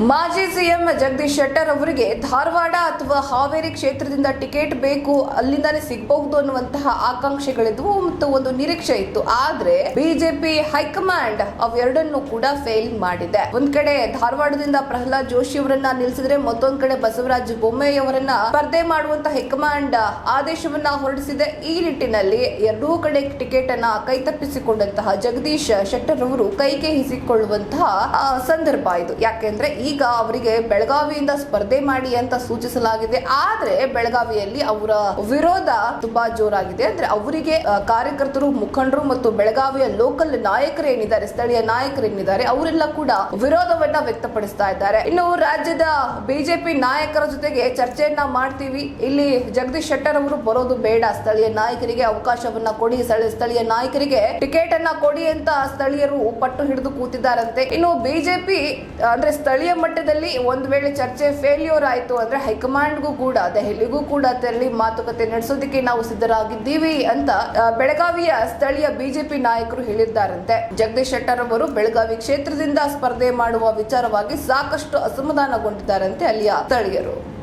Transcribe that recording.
ಮಾಜಿ ಸಿಎಂ ಜಗದೀಶ್ ಶೆಟ್ಟರ್ ಅವರಿಗೆ ಧಾರವಾಡ ಅಥವಾ ಹಾವೇರಿ ಕ್ಷೇತ್ರದಿಂದ ಟಿಕೆಟ್ ಬೇಕು ಅಲ್ಲಿಂದಾನೇ ಸಿಗಬಹುದು ಅನ್ನುವಂತಹ ಆಕಾಂಕ್ಷೆಗಳಿದ್ವು ಮತ್ತು ಒಂದು ನಿರೀಕ್ಷೆ ಇತ್ತು. ಆದ್ರೆ ಬಿಜೆಪಿ ಹೈಕಮಾಂಡ್ ಅವೆರಡನ್ನು ಕೂಡ ಫೇಲ್ ಮಾಡಿದೆ. ಒಂದ್ ಕಡೆ ಧಾರವಾಡದಿಂದ ಪ್ರಹ್ಲಾದ್ ಜೋಶಿ ಅವರನ್ನ ನಿಲ್ಲಿಸಿದ್ರೆ ಮತ್ತೊಂದ್ ಕಡೆ ಬಸವರಾಜ್ ಬೊಮ್ಮಾಯಿ ಅವರನ್ನ ಸ್ಪರ್ಧೆ ಮಾಡುವಂತ ಹೈಕಮಾಂಡ್ ಆದೇಶವನ್ನ ಹೊರಡಿಸಿದೆ. ಈ ನಿಟ್ಟಿನಲ್ಲಿ ಎರಡೂ ಕಡೆ ಟಿಕೆಟ್ ಅನ್ನ ಕೈತಪ್ಪಿಸಿಕೊಂಡಂತಹ ಜಗದೀಶ್ ಶೆಟ್ಟರ್ ಅವರು ಕೈಗೆ ಹಿಸಿಕೊಳ್ಳುವಂತಹ ಸಂದರ್ಭ ಇದು. ಯಾಕೆಂದ್ರೆ ಈಗ ಅವರಿಗೆ ಬೆಳಗಾವಿಯಿಂದ ಸ್ಪರ್ಧೆ ಮಾಡಿ ಅಂತ ಸೂಚಿಸಲಾಗಿದೆ. ಆದ್ರೆ ಬೆಳಗಾವಿಯಲ್ಲಿ ಅವರ ವಿರೋಧ ತುಂಬಾ ಜೋರಾಗಿದೆ. ಅಂದ್ರೆ ಅವರಿಗೆ ಕಾರ್ಯಕರ್ತರು, ಮುಖಂಡರು ಮತ್ತು ಬೆಳಗಾವಿಯ ಲೋಕಲ್ ನಾಯಕರು ಏನಿದ್ದಾರೆ, ಸ್ಥಳೀಯ ನಾಯಕರು ಏನಿದ್ದಾರೆ, ಅವರೆಲ್ಲ ಕೂಡ ವಿರೋಧವನ್ನ ವ್ಯಕ್ತಪಡಿಸ್ತಾ ಇದ್ದಾರೆ. ಇನ್ನು ರಾಜ್ಯದ ಬಿಜೆಪಿ ನಾಯಕರ ಜೊತೆಗೆ ಚರ್ಚೆಯನ್ನ ಮಾಡ್ತೀವಿ. ಇಲ್ಲಿ ಜಗದೀಶ್ ಶೆಟ್ಟರ್ ಅವರು ಬರೋದು ಬೇಡ. ಸ್ಥಳೀಯ ನಾಯಕರಿಗೆ ಅವಕಾಶವನ್ನ ಕೊಡಿ. ಸ್ಥಳ- ಸ್ಥಳೀಯ ನಾಯಕರಿಗೆ ಟಿಕೆಟ್ ಅನ್ನ ಕೊಡಿ ಅಂತ ಸ್ಥಳೀಯರು ಪಟ್ಟು ಹಿಡಿದು ಕೂತಿದ್ದಾರಂತೆ. ಇನ್ನು ಬಿಜೆಪಿ, ಅಂದ್ರೆ ಸ್ಥಳೀಯ ಮಟ್ಟದಲ್ಲಿ ಒಂದು ವೇಳೆ ಚರ್ಚೆ ಫೇಲ್ಯೂರ್ ಆಯಿತು ಅಂದರೆ ಹೈಕಮಾಂಡ್ಗೂ ಕೂಡ, ದೆಹಲಿಗೂ ಕೂಡ ತೆರಳಿ ಮಾತುಕತೆ ನಡೆಸೋದಕ್ಕೆ ನಾವು ಸಿದ್ಧರಾಗಿದ್ದೀವಿ ಅಂತ ಬೆಳಗಾವಿಯ ಸ್ಥಳೀಯ ಬಿಜೆಪಿ ನಾಯಕರು ಹೇಳಿದ್ದಾರಂತೆ. ಜಗದೀಶ್ ಶೆಟ್ಟರ್ ಅವರು ಬೆಳಗಾವಿ ಕ್ಷೇತ್ರದಿಂದ ಸ್ಪರ್ಧೆ ಮಾಡುವ ವಿಚಾರವಾಗಿ ಸಾಕಷ್ಟು ಅಸಮಾಧಾನಗೊಂಡಿದ್ದಾರಂತೆ ಅಲ್ಲಿಯ ಸ್ಥಳೀಯರು.